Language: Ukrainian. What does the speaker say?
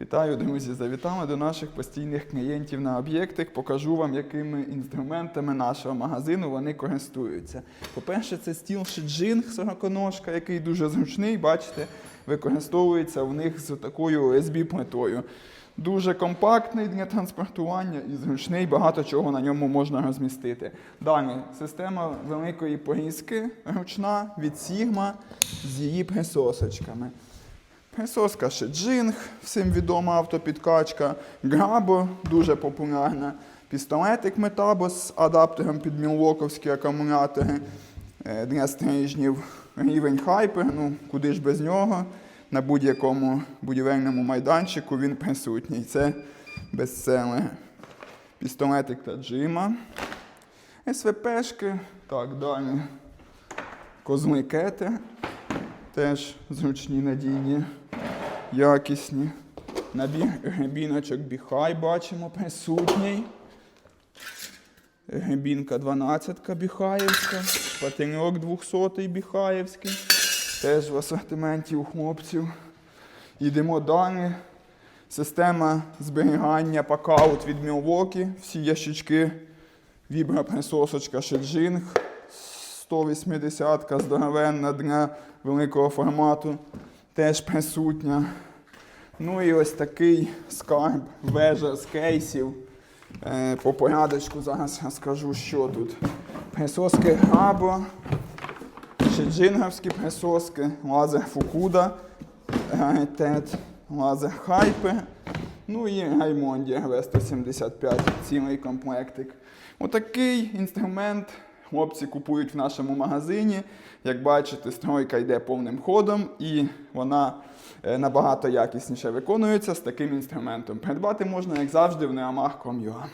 Вітаю, друзі! Завітали до наших постійних клієнтів на об'єктик. Покажу вам, якими інструментами нашого магазину вони користуються. По-перше, це стіл Шиджинг сороконожка, який дуже зручний. Бачите, використовується в них з такою USB-плитою. Дуже компактний для транспортування і зручний, багато чого на ньому можна розмістити. Далі система великої порізки ручна від Sigma з її присосочками. Присоска Шеджинг, всім відома автопідкачка, Грабо, дуже популярна. Пістолетик Метабо з адаптером під мілвоковські акумулятори е, для стрижнів. Рівень Hyper, ну куди ж без нього. На будь-якому будівельному майданчику він присутній. Це бестселер. Пістолетик Таджима. СВПшки. Так, далі. Козли Кети. Теж зручні, надійні, якісні. Набір гребіночок Біхай бачимо присутній. Гребінка 12 Біхаєвська, шпательок 200 Біхаєвський. Теж в асортименті у хлопців. Йдемо далі. Система зберігання пакаут від Milwaukee. Всі ящички. Віброприсосочка Шеджинг. 180 здоровенна для великого формату. Теж присутня. Ну і ось такий скарб, вежа з кейсів. Е, по порядочку зараз розкажу, що тут. Присоски Габо, шеджинговські присоски, лазер Фукуда, раритет, лазер Хайпер. Ну і Раймонді РВ-175, цілий комплектик. Отакий інструмент хлопці купують в нашому магазині. Як бачите, стройка йде повним ходом і вона е, набагато якісніше виконується з таким інструментом. Придбати можна, як завжди, в neamag.com.ua.